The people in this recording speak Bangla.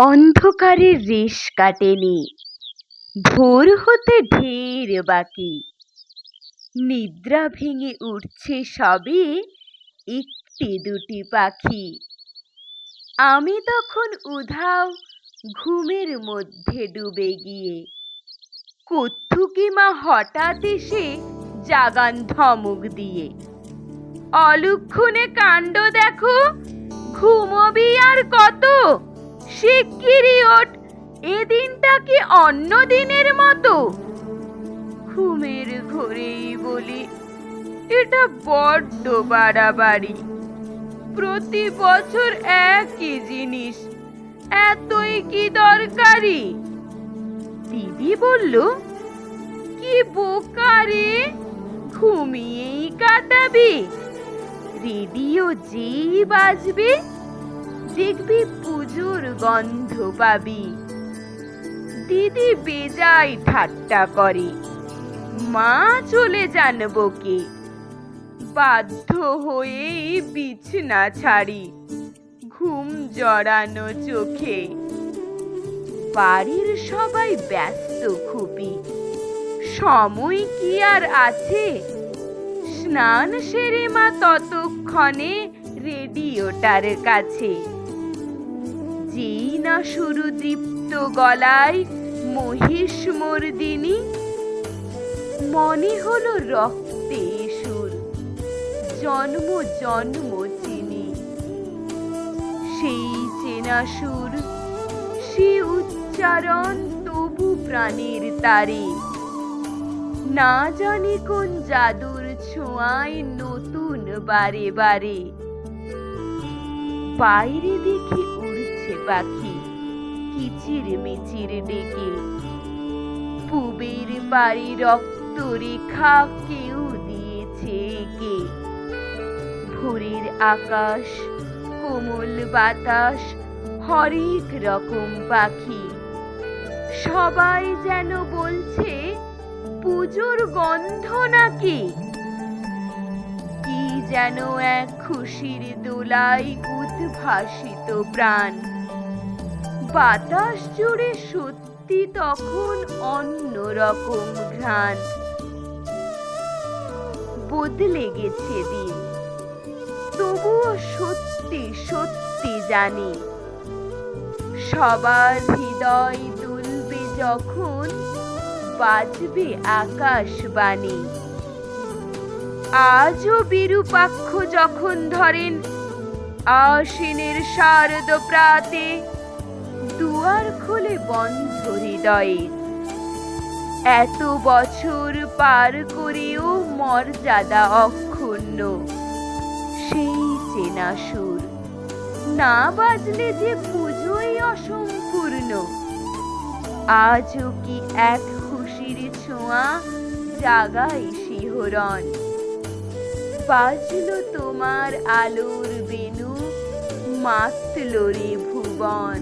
অন্ধকারের রেশ কাটেনি। ভোর হতে ঢের বাকি। নিদ্রা ভেঙে উঠছে সবে একটি দুটি পাখি। আমি তখন উধাও ঘুমের মধ্যে ডুবে গিয়ে। কত্থুকি মা হঠাৎ এসে জাগান ধমক দিয়ে, অলুক্ষণে কাণ্ড দেখো, ঘুমবি আর কত? শিগগিরই ওঠ। এ দিনটা কি অন্য দিনের মতো? ঘুমের ঘোরেই বলি, এটা বড্ড বাড়াবাড়ি। প্রতি বছর একই জিনিস, এতই কি দরকারি? দিদি বলল, কি বোকারে ঘুমিয়েই কাটাবি। রেডিও যেই বাজবে, দেখবি পুজোর গন্ধ পাবি। দিদি বেজায় ঠাট্টা করে। মা চলে যান বকে। বাধ্য হয়েই বিছনা ছাড়ি। ঘুম জড়ানো চোখে। বাড়ির সবাই ব্যস্ত খুবই। সময় কি আর আছে? স্নান সেরে মা ততক্ষণে রেডিওটার কাছে। যেই না শুরু দীপ্ত গলায়, মহিষ মর্দিনী। মনে হলো রক্তে সুর, জন্ম জন্ম চিনি। সেই চেনা সুর, সে উচ্চারণ তবু প্রাণের তারে। না জানি কোন জাদুর ছোঁয়ায় নতুন বারে বারে। বাইরে দেখি পাখি কিচির মিচির ডেকে পুবের বাড়ি রক্ত রেখা কেউ দিয়েছে একে। ভোরের আকাশ, কোমল বাতাস, হরেক রকম পাখি। সবাই যেন বলছে, পুজোর গন্ধ নাকি? কি যেন এক খুশির দোলাই উদ্ভাসিত প্রাণ। বাতাস জুড়ে সত্যি তখন অন্য রকম ঘ্রাণ। বদলে গেছে দিন। তবুও সত্যি সত্যি জানি। সবার হৃদয় দুলবে যখন বাজবে আকাশবাণী আজও বিরূপাক্ষ যখন ধরেন, আশ্বিনের শারদ প্রাতে দুয়ার খোলে বন্ধ হৃদয়ে। এত বছর পার করেও মর্যাদা অক্ষুণ্ণ। সেই চেনা সুর। না বাজলে যে পুজোই অসম্পূর্ণ। আজও কি এক খুশির ছোঁয়া জাগাই শিহরণ? বাজলো তোমার আলোর বেনু মাতল রে ভুবন।